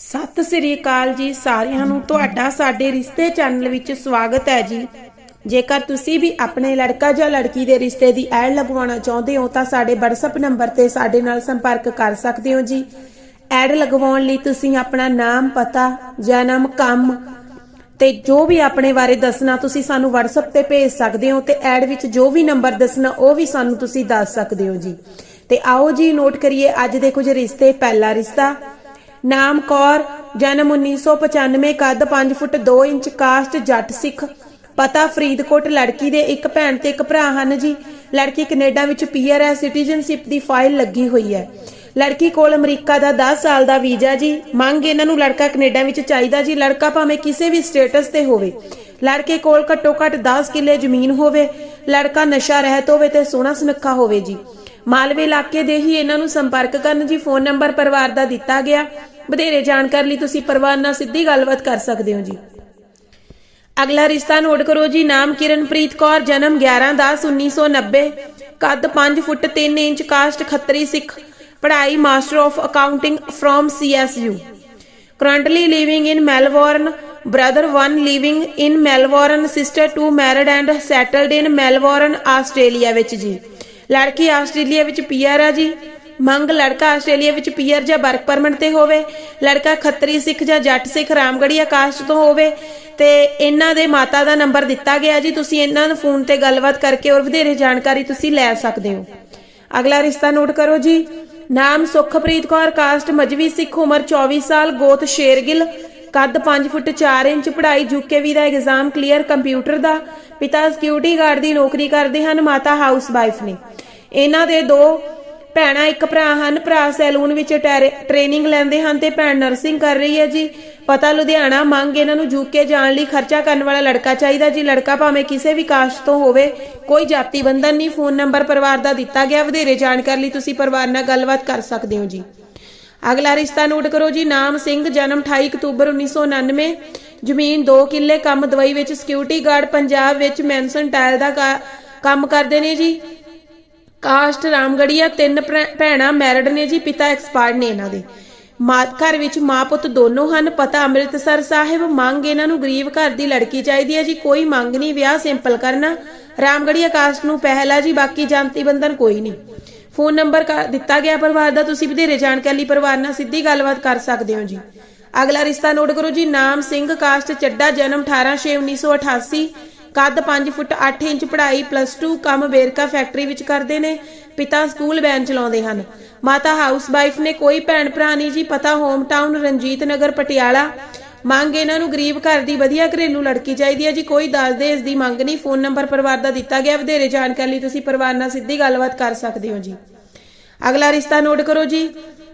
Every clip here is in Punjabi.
ਸਤਿ ਸ੍ਰੀ ਅਕਾਲ ਜੀ ਸਾਰਿਆਂ ਨੂੰ। ਤੁਹਾਡਾ ਸਾਡੇ ਰਿਸ਼ਤੇ ਚੈਨਲ ਵਿੱਚ ਸਵਾਗਤ ਹੈ ਜੀ। ਜੇਕਰ ਤੁਸੀਂ ਵੀ ਆਪਣੇ ਲੜਕਾ ਜਾਂ ਲੜਕੀ ਦੇ ਰਿਸ਼ਤੇ ਦੀ ਐਡ ਲਗਵਾਉਣਾ ਚਾਹੁੰਦੇ ਹੋ, ਤਾਂ ਸਾਡੇ WhatsApp ਨੰਬਰ ਤੇ ਸਾਡੇ ਨਾਲ ਸੰਪਰਕ ਕਰ ਸਕਦੇ ਹੋ ਜੀ। ਐਡ ਲਗਵਾਉਣ ਲਈ ਤੁਸੀਂ ਆਪਣਾ ਨਾਮ, ਪਤਾ ਜਨਮ ਕੰਮ ਤੇ ਜੋ ਵੀ ਆਪਣੇ ਬਾਰੇ ਦੱਸਣਾ ਤੁਸੀਂ ਸਾਨੂੰ WhatsApp ਤੇ ਭੇਜ ਸਕਦੇ ਹੋ ਤੇ ਐਡ ਵਿੱਚ ਜੋ ਵੀ ਨੰਬਰ ਦੱਸਣਾ, ਉਹ ਵੀ ਸਾਨੂੰ ਤੁਸੀਂ ਦੱਸ ਸਕਦੇ ਹੋ ਜੀ। ਤੇ ਆਓ ਜੀ, ਨੋਟ ਕਰੀਏ, ਅੱਜ ਦੇ ਕੁਝ ਰਿਸ਼ਤੇ, ਪਹਿਲਾ ਰਿਸ਼ਤਾ। ਨਾਮ ਕੌਰ, ਜਨਮ 1995 ਕੱਦ 5 ਫੁੱਟ 2 ਇੰਚ ਕਾਸਟ ਜੱਟ ਸਿੱਖ। ਪਤਾ ਫਰੀਦਕੋਟ ਲੜਕੀ ਦੇ ਇੱਕ ਭੈਣ ਤੇ ਇੱਕ ਭਰਾ ਹਨ ਜੀ। ਲੜਕੀ ਕੈਨੇਡਾ ਵਿੱਚ ਪੀਆਰ ਹੈ ਸਿਟੀਜ਼ਨਸ਼ਿਪ ਦੀ ਫਾਈਲ ਲੱਗੀ ਹੋਈ ਹੈ ਲੜਕੀ ਕੋਲ ਅਮਰੀਕਾ ਦਾ 10 ਸਾਲ ਦਾ ਵੀਜ਼ਾ ਜੀ। ਮੰਗ ਇਹਨਾਂ ਨੂੰ ਲੜਕਾ ਕੈਨੇਡਾ ਵਿੱਚ ਚਾਹੀਦਾ ਜੀ। ਲੜਕਾ ਭਾਵੇਂ ਕਿਸੇ ਵੀ ਸਟੇਟਸ ਤੇ ਹੋਵੇ। ਲੜਕੇ ਕੋਲ ਘੱਟੋ ਘੱਟ 10 ਕਿੱਲੇ ਜ਼ਮੀਨ ਹੋਵੇ। ਲੜਕਾ ਨਸ਼ਾ ਰਹਿਤ ਹੋਵੇ ਤੇ ਸੋਹਣਾ ਸੁਨੱਖਾ ਹੋਵੇ ਜੀ। ਮਾਲਵੇ ਇਲਾਕੇ ਦੇ ਹੀ ਇਹਨਾਂ ਨੂੰ ਸੰਪਰਕ ਕਰਨ ਜੀ। ਫੋਨ ਨੰਬਰ ਪਰਿਵਾਰ ਦਾ ਦਿੱਤਾ ਗਿਆ। ਵਧੇਰੇ ਜਾਣਕਾਰੀ ਲਈ ਤੁਸੀਂ ਪਰਿਵਾਰ ਨਾਲ ਸਿੱਧੀ ਗੱਲਬਾਤ ਕਰ ਸਕਦੇ ਹੋ ਜੀ। ਅਗਲਾ ਰਿਸ਼ਤਾ ਨੋਟ ਕਰੋ ਜੀ, ਨਾਮ ਕਿਰਨਪ੍ਰੀਤ ਕੌਰ, ਜਨਮ 11/10/1990 ਕੱਦ 5 foot 3 inch caste Khatri Sikh, ਪੜ੍ਹਾਈ master of accounting from CSU currently living in Melbourne brother one living in Melbourne sister two married and settled in Melbourne Australia ਵਿੱਚ ਜੀ। ਲੜਕੀ ਆਸਟ੍ਰੇਲੀਆ ਵਿੱਚ ਪੀਆਰ ਆ ਜੀ। ਮੰਗ ਲੜਕਾ ਆਸਟ੍ਰੇਲੀਆ ਵਿੱਚ ਪੀਆਰ ਜਾਂ ਵਰਕ ਪਰਮਿਟ ਤੇ ਹੋਵੇ, ਲੜਕਾ ਖੱਤਰੀ ਸਿੱਖ ਜਾਂ ਜੱਟ ਸਿੱਖ ਰਾਮਗੜੀਆ ਕਾਸਟ ਤੋਂ ਹੋਵੇ, ਤੇ ਇਹਨਾਂ ਦੇ ਮਾਤਾ ਦਾ ਨੰਬਰ ਦਿੱਤਾ ਗਿਆ ਜੀ, ਤੁਸੀਂ ਇਹਨਾਂ ਨੂੰ ਫੋਨ ਤੇ ਗੱਲਬਾਤ ਕਰਕੇ ਔਰ ਵਧੇਰੇ ਜਾਣਕਾਰੀ ਤੁਸੀਂ ਲੈ ਸਕਦੇ ਹੋ। ਅਗਲਾ ਰਿਸ਼ਤਾ ਨੋਟ ਕਰੋ ਜੀ। ਨਾਮ ਸੁਖਪ੍ਰੀਤ ਕੌਰ, ਕਾਸਟ ਮਜਵੀ ਸਿੱਖ, ਉਮਰ 24 ਸਾਲ, ਗੋਤ ਸ਼ੇਰਗਿੱਲ, ਕੱਦ 5 ਫੁੱਟ 4 ਇੰਚ, ਪੜ੍ਹਾਈ ਯੂਕੇਵੀ ਦਾ ਐਗਜ਼ਾਮ ਕਲੀਅਰ ਕੰਪਿਊਟਰ ਦਾ। ਪਿਤਾ ਸਿਕਿਉਰਿਟੀ ਗਾਰਡ ਦੀ ਨੌਕਰੀ ਕਰਦੇ ਹਨ, ਮਾਤਾ ਹਾਊਸ ਵਾਈਫ ਨੇ ਇਹਨਾਂ ਦੇ ਦੋ ਭੈਣਾ ਇੱਕ ਭਰਾ ਹਨ, ਭਰਾ ਸੈਲੂਨ ਵਿੱਚ ਟ੍ਰੇਨਿੰਗ ਲੈਂਦੇ ਹਨ ਤੇ ਭੈਣ ਨਰਸਿੰਗ ਕਰ ਰਹੀ ਹੈ ਜੀ। ਪਤਾ ਲੁਧਿਆਣਾ ਮੰਗ ਇਹਨਾਂ ਨੂੰ ਯੂਕੇ ਜਾਣ ਲਈ ਖਰਚਾ ਕਰਨ ਵਾਲਾ ਲੜਕਾ ਚਾਹੀਦਾ ਜੀ। ਲੜਕਾ ਭਾਵੇਂ ਕਿਸੇ ਵੀ ਕਾਸਟ ਤੋਂ ਹੋਵੇ, ਕੋਈ ਜਾਤੀ ਬੰਧਨ ਨਹੀਂ, ਫੋਨ ਨੰਬਰ ਪਰਿਵਾਰ ਦਾ ਦਿੱਤਾ ਗਿਆ, ਵਧੇਰੇ ਜਾਣਕਾਰੀ ਲਈ ਤੁਸੀਂ ਪਰਿਵਾਰ ਨਾਲ ਗੱਲਬਾਤ ਕਰ ਸਕਦੇ ਹੋ ਜੀ। ਅਗਲਾ ਰਿਸ਼ਤਾ ਨੋਟ ਕਰੋ ਜੀ, ਨਾਮ ਸਿੰਘ, ਜਨਮ 28 ਅਕਤੂਬਰ 1999 ਜ਼ਮੀਨ 2 ਕਿੱਲੇ, ਕੰਮ ਦਵਾਈ ਵਿੱਚ ਸਿਕਿਉਰਿਟੀ ਗਾਰਡ ਪੰਜਾਬ ਵਿੱਚ ਮੈਂਸਨ ਟਾਇਲ ਦਾ ਕੰਮ ਕਰਦੇ ਨੇ ਜੀ। ਕਾਸਟ ਰਾਮਗੜੀਆ ਤਿੰਨ ਭੈਣਾਂ ਮੈਰਿਡ ਨੇ ਜੀ, ਪਿਤਾ ਐਕਸਪਾਇਰਡ ਨੇ ਇਹਨਾਂ ਦੇ। ਮਾਂ, ਘਰ ਵਿੱਚ ਮਾਂ ਪੁੱਤ ਦੋਨੋਂ ਹਨ, ਪਤਾ ਅੰਮ੍ਰਿਤਸਰ ਸਾਹਿਬ, ਮੰਗ ਇਹਨਾਂ ਨੂੰ ਗਰੀਬ ਘਰ ਦੀ ਲੜਕੀ ਚਾਹੀਦੀ ਹੈ ਜੀ, ਕੋਈ ਮੰਗ ਨਹੀਂ, ਵਿਆਹ ਸਿੰਪਲ ਕਰਨਾ। ਰਾਮਗੜੀਆ ਕਾਸਟ ਨੂੰ ਪਹਿਲਾ ਜੀ, ਬਾਕੀ ਜਾਤੀ ਬੰਧਨ ਕੋਈ ਨਹੀਂ। ਫੋਨ ਨੰਬਰ ਦਿੱਤਾ ਗਿਆ ਪਰਿਵਾਰ ਦਾ, ਤੁਸੀਂ ਵਧੇਰੇ ਜਾਣਕਾਰੀ ਲਈ ਪਰਿਵਾਰ ਨਾਲ ਸਿੱਧੀ ਗੱਲਬਾਤ ਕਰ ਸਕਦੇ ਹੋ ਜੀ। ਅਗਲਾ ਰਿਸ਼ਤਾ ਨੋਟ ਕਰੋ ਜੀ, ਨਾਮ ਸਿੰਘ ਕਾਸਟ, ਚੱਡਾ, ਜਨਮ 18/6/1988 ਕੱਦ 5 ਫੁੱਟ 8 ਇੰਚ ਪੜ੍ਹਾਈ ਪਲੱਸ 2 ਕੰਮ ਵੇਰਕਾ ਫੈਕਟਰੀ ਵਿੱਚ ਕਰਦੇ ਨੇ, ਪਿਤਾ ਸਕੂਲ ਵੈਨ ਚਲਾਉਂਦੇ ਹਨ। ਮਾਤਾ ਹਾਊਸ ਵਾਈਫ ਨੇ ਕੋਈ ਭੈਣ ਭਰਾ ਨਹੀਂ ਜੀ, ਪਤਾ ਹੋਮ ਟਾਊਨ ਰਣਜੀਤ ਨਗਰ ਪਟਿਆਲਾ। ਮੰਗ ਇਹਨਾਂ ਨੂੰ ਗਰੀਬ ਘਰ ਦੀ ਵਧੀਆ ਘਰੇਲੂ ਲੜਕੀ ਚਾਹੀਦੀ ਹੈ ਜੀ, ਕੋਈ ਦੱਸ ਦੇ ਇਸ ਦੀ ਮੰਗ ਨਹੀਂ ਫੋਨ ਨੰਬਰ ਪਰਿਵਾਰ ਦਾ ਦਿੱਤਾ ਗਿਆ, ਵਧੇਰੇ ਜਾਣਕਾਰੀ ਲਈ ਤੁਸੀਂ ਪਰਿਵਾਰ ਨਾਲ ਸਿੱਧੀ ਗੱਲਬਾਤ ਕਰ ਸਕਦੇ ਹੋ ਜੀ। ਅਗਲਾ ਰਿਸ਼ਤਾ ਨੋਟ ਕਰੋ ਜੀ।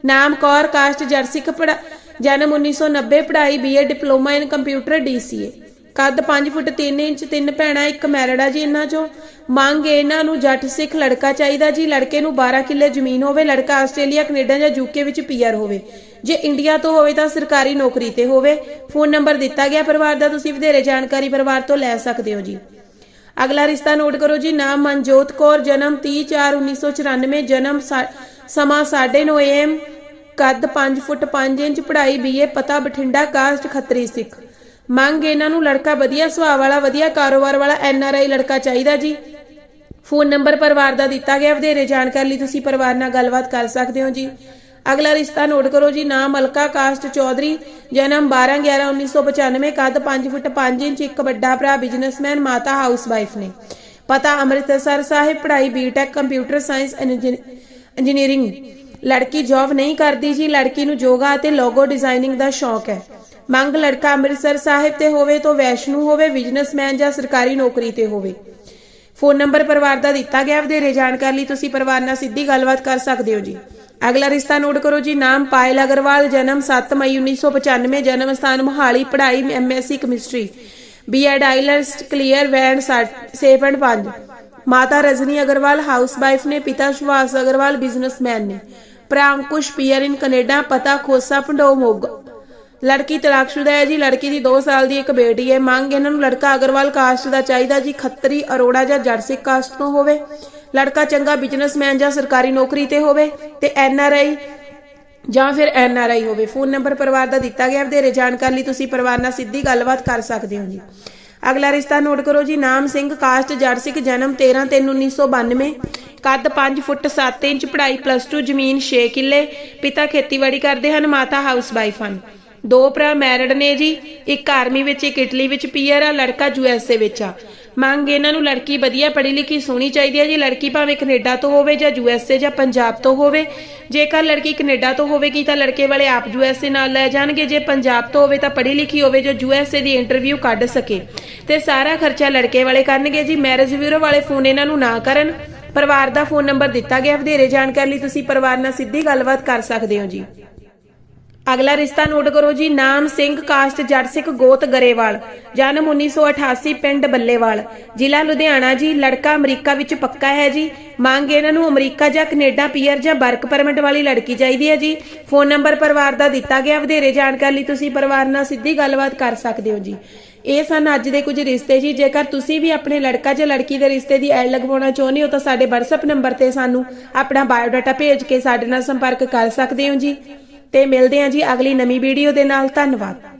ਨਾਮ ਕੌਰ ਕਾਸਟ ਜਰਸਿਕ ਪੜਾ ਜਨਮ 1990 ਪੜ੍ਹਾਈ BA diploma in computer DCA ਕੱਦ 5 ਫੁੱਟ 3 ਇੰਚ, ਤਿੰਨ ਭੈਣਾਂ, ਇੱਕ ਮੈਰਿਡ ਆ ਜੀ ਇਹਨਾਂ ਚੋਂ। ਮੰਗ ਇਹਨਾਂ ਨੂੰ ਜੱਟ ਸਿੱਖ ਲੜਕਾ ਚਾਹੀਦਾ ਜੀ, ਲੜਕੇ ਨੂੰ 12 ਕਿੱਲੇ ਜ਼ਮੀਨ ਹੋਵੇ, ਲੜਕਾ ਆਸਟ੍ਰੇਲੀਆ, ਕੈਨੇਡਾ ਜਾਂ ਯੂਕੇ ਵਿੱਚ ਪੀਆਰ ਹੋਵੇ। ਜੇ ਇੰਡੀਆ ਤੋਂ ਹੋਵੇ ਤਾਂ ਸਰਕਾਰੀ ਨੌਕਰੀ ਤੇ ਹੋਵੇ। ਫੋਨ ਨੰਬਰ ਦਿੱਤਾ ਗਿਆ ਪਰਿਵਾਰ ਦਾ, ਤੁਸੀਂ ਵਧੇਰੇ ਜਾਣਕਾਰੀ ਪਰਿਵਾਰ ਤੋਂ ਲੈ ਸਕਦੇ ਹੋ ਜੀ। ਅਗਲਾ ਰਿਸ਼ਤਾ ਨੋਟ ਕਰੋ ਜੀ, ਨਾਮ ਮਨਜੋਤ ਕੌਰ, ਜਨਮ 30/4/1994 ਜਨਮ ਸਾ- ਸਮਾਂ 9:30 AM ਕੱਦ 5 ਫੁੱਟ 5 ਇੰਚ, ਪੜ੍ਹਾਈ ਬੀਏ ਪਤਾ ਬਠਿੰਡਾ, ਕਾਸਟ ਖੱਤਰੀ ਸਿੱਖ। ਮੰਗ ਇਹਨਾਂ ਨੂੰ ਲੜਕਾ ਵਧੀਆ ਸੁਭਾਅ ਵਾਲਾ, ਵਧੀਆ ਕਾਰੋਬਾਰ ਵਾਲਾ ਐਨਆਰਆਈ ਲੜਕਾ ਚਾਹੀਦਾ ਜੀ। ਫੋਨ ਨੰਬਰ ਪਰਿਵਾਰ ਦਾ ਦਿੱਤਾ ਗਿਆ, ਵਧੇਰੇ ਜਾਣਕਾਰੀ ਲਈ ਤੁਸੀਂ ਪਰਿਵਾਰ ਨਾਲ ਗੱਲਬਾਤ ਕਰ ਸਕਦੇ ਹੋ ਜੀ। ਅਗਲਾ ਰਿਸ਼ਤਾ ਨੋਟ ਕਰੋ ਜੀ, ਨਾਮ ਮਲਕਾ ਕਾਸਟ ਚੌਧਰੀ, ਜਨਮ 12/11/1995 ਕੱਦ 5 ਫੁੱਟ 5 ਇੰਚ, ਇੱਕ ਵੱਡਾ ਭਰਾ, ਬਿਜ਼ਨਸਮੈਨ, ਮਾਤਾ ਹਾਊਸ ਵਾਈਫ ਨੇ। ਪਤਾ ਅੰਮ੍ਰਿਤਸਰ ਸਾਹਿਬ, ਪੜ੍ਹਾਈ ਬੀਟੈਕ ਕੰਪਿਊਟਰ ਸਾਇੰਸ ਇੰਜੀਨੀਅਰਿੰਗ। ਲੜਕੀ ਜੌਬ ਨਹੀਂ ਕਰਦੀ ਜੀ, ਲੜਕੀ ਨੂੰ ਯੋਗਾ ਅਤੇ ਲੋਗੋ ਡਿਜ਼ਾਈਨਿੰਗ ਦਾ ਸ਼ੌਕ ਹੈ। ਮੰਗ ਲੜਕਾ ਅੰਮ੍ਰਿਤਸਰ ਸਾਹਿਬ ਤੇ ਹੋਵੇ ਤੋਂ ਵੈਸ਼ਨੂ ਹੋਵੇ ਬਿਜ਼ਨਸਮੈਨ ਜਾਂ ਸਰਕਾਰੀ ਨੌਕਰੀ ਤੇ ਹੋਵੇ। ਫੋਨ ਨੰਬਰ ਪਰਿਵਾਰ ਦਾ ਦਿੱਤਾ ਗਿਆ, ਵਧੇਰੇ ਜਾਣਕਾਰੀ ਲਈ ਤੁਸੀਂ ਪਰਿਵਾਰ ਨਾਲ ਸਿੱਧੀ ਗੱਲਬਾਤ ਕਰ ਸਕਦੇ ਹੋ ਜੀ। ਅਗਲਾ ਰਿਸ਼ਤਾ ਨੋਟ ਕਰੋ ਜੀ, ਨਾਮ ਪਾਇਲ ਅਗਰਵਾਲ, ਜਨਮ 7 ਮਈ 1995 ਜਨਮ ਸਥਾਨ ਮੋਹਾਲੀ, ਪੜ੍ਹਾਈ MSc chemistry. BEd IELTS clear band 6.5 ਮਾਤਾ ਰਜਨੀ ਅਗਰਵਾਲ ਹਾਊਸ ਵਾਈਫ ਨੇ, ਪਿਤਾ ਸੁਭਾਸ਼ ਅਗਰਵਾਲ ਬਿਜ਼ਨਸਮੈਨ ਨੇ। ਭਰਾ ਅੰਕੁਸ਼ ਪੀਅਰ ਇਨ ਕੈਨੇਡਾ ਪਤਾ ਖੋਸਾ ਪੰਡੋ ਮੋਗਾ ਲੜਕੀ ਤਲਾਕਸ਼ੁਦਾ ਹੈ ਜੀ, ਲੜਕੀ ਦੀ 2 ਸਾਲ ਦੀ ਇੱਕ ਬੇਟੀ ਹੈ। ਮੰਗ ਇਹਨਾਂ ਨੂੰ ਲੜਕਾ ਅਗਰਵਾਲ ਕਾਸਟ ਦਾ ਚਾਹੀਦਾ ਜੀ, ਖੱਤਰੀ ਅਰੋੜਾ ਜਾਂ ਜਰਸਿਕ ਕਾਸਟ ਤੋਂ ਹੋਵੇ। ਲੜਕਾ ਚੰਗਾ ਬਿਜ਼ਨਸਮੈਨ ਜਾਂ ਸਰਕਾਰੀ ਨੌਕਰੀ ਤੇ ਹੋਵੇ ਤੇ ਐਨ ਆਰ ਆਈ ਜਾਂ ਫਿਰ ਐਨ ਆਰ ਆਈ ਹੋਵੇ। ਫੋਨ ਨੰਬਰ ਪਰਿਵਾਰ ਦਾ ਦਿੱਤਾ ਗਿਆ। ਵਧੇਰੇ ਜਾਣਕਾਰੀ ਲਈ ਤੁਸੀਂ ਪਰਿਵਾਰ ਨਾਲ ਸਿੱਧੀ ਗੱਲਬਾਤ ਕਰ ਸਕਦੇ ਹੋ ਜੀ। ਅਗਲਾ ਰਿਸ਼ਤਾ ਨੋਟ ਕਰੋ ਜੀ। ਨਾਮ ਸਿੰਘ ਕਾਸਟ ਜੜ ਸਿੱਖ ਜਨਮ 13 3 1992 ਕੱਦ 5 ਫੁੱਟ 7 ਇੰਚ, ਪੜ੍ਹਾਈ ਪਲੱਸ 2 ਜ਼ਮੀਨ 6 ਕਿੱਲੇ। ਪਿਤਾ ਖੇਤੀਬਾੜੀ ਕਰਦੇ ਹਨ, ਮਾਤਾ ਹਾਊਸ ਵਾਈਫ ਹਨ ਦੋ ਭਰਾ ਮੈਰਿਡ ਨੇ ਜੀ, ਇੱਕ ਆਰਮੀ ਵਿੱਚ, ਇੱਕ ਇਟਲੀ ਵਿੱਚ ਪੀਆਰ ਆ, ਲੜਕਾ ਯੂਐਸਏ ਵਿੱਚ ਆ। ਮੰਗ ਇਹਨਾਂ ਨੂੰ ਲੜਕੀ ਵਧੀਆ ਪੜ੍ਹੀ ਲਿਖੀ ਸੋਹਣੀ ਚਾਹੀਦੀ ਹੈ ਜੀ, ਲੜਕੀ ਭਾਵੇਂ ਕੈਨੇਡਾ ਤੋਂ ਹੋਵੇ ਜਾਂ ਯੂਐਸਏ ਜਾਂ ਪੰਜਾਬ ਤੋਂ ਹੋਵੇ। ਜੇਕਰ ਲੜਕੀ ਕੈਨੇਡਾ ਤੋਂ ਹੋਵੇਗੀ ਤਾਂ ਲੜਕੇ ਵਾਲੇ ਆਪ ਯੂਐਸਏ ਨਾਲ ਲੈ ਜਾਣਗੇ, ਜੇ ਪੰਜਾਬ ਤੋਂ ਹੋਵੇ ਤਾਂ ਪੜ੍ਹੀ ਲਿਖੀ ਹੋਵੇ ਜੋ ਯੂਐਸਏ ਦੀ ਇੰਟਰਵਿਊ ਕੱਢ ਸਕੇ। ਤੇ ਸਾਰਾ ਖਰਚਾ ਲੜਕੇ ਵਾਲੇ ਕਰਨਗੇ ਜੀ ਮੈਰਿਜ ਬਿਊਰੋ ਵਾਲੇ ਫੋਨ ਇਹਨਾਂ ਨੂੰ ਨਾ ਕਰਨ। ਪਰਿਵਾਰ ਦਾ ਫੋਨ ਨੰਬਰ ਦਿੱਤਾ ਗਿਆ, ਵਧੇਰੇ ਜਾਣਕਾਰੀ ਲਈ ਤੁਸੀਂ ਪਰਿਵਾਰ ਨਾਲ ਸਿੱਧੀ ਗੱਲਬਾਤ ਕਰ ਸਕਦੇ ਹੋ ਜੀ। ਅਗਲਾ ਰਿਸ਼ਤਾ ਨੋਟ ਕਰੋ ਜੀ, ਨਾਮ ਸਿੰਘ, ਕਾਸਟ, ਜੱਟ ਸਿੱਖ, ਗੋਤ, ਗਰੇਵਾਲ। ਜਨਮ 1988 ਪਿੰਡ ਬੱਲੇਵਾਲ। ਜ਼ਿਲ੍ਹਾ ਲੁਧਿਆਣਾ ਜੀ, ਲੜਕਾ ਅਮਰੀਕਾ ਵਿੱਚ ਪੱਕਾ ਹੈ ਜੀ। ਮੰਗ ਇਹਨਾਂ ਨੂੰ ਅਮਰੀਕਾ ਜਾਂ ਕੈਨੇਡਾ ਪੀਆਰ ਜਾਂ ਵਰਕ ਪਰਮਿਟ ਵਾਲੀ ਲੜਕੀ ਚਾਹੀਦੀ ਹੈ ਜੀ। ਫੋਨ ਨੰਬਰ ਪਰਿਵਾਰ ਦਾ ਦਿੱਤਾ ਗਿਆ, ਵਧੇਰੇ ਜਾਣਕਾਰੀ ਲਈ ਤੁਸੀਂ ਪਰਿਵਾਰ ਨਾਲ ਸਿੱਧੀ ਗੱਲਬਾਤ ਕਰ ਸਕਦੇ ਹੋ ਜੀ। ਇਹ ਸਨ ਅੱਜ ਦੇ ਕੁਝ ਰਿਸ਼ਤੇ ਜੀ। ਜੇਕਰ ਤੁਸੀਂ ਵੀ ਆਪਣੇ ਲੜਕਾ ਜਾਂ ਲੜਕੀ ਦੇ ਰਿਸ਼ਤੇ ਦੀ ਐਡ ਲਗਵਾਉਣਾ ਚਾਹੁੰਦੇ ਹੋ ਤਾਂ ਸਾਡੇ WhatsApp ਨੰਬਰ ਤੇ ਸਾਨੂੰ ਆਪਣਾ ਬਾਇਓਡਾਟਾ ਭੇਜ ਕੇ ਸਾਡੇ ਨਾਲ ਸੰਪਰਕ ਕਰ ਸਕਦੇ ਹੋ ਜੀ। ਤੇ ਮਿਲਦੇ ਹਾਂ ਜੀ ਅਗਲੀ ਨਵੀਂ ਵੀਡੀਓ ਦੇ ਨਾਲ। ਧੰਨਵਾਦ।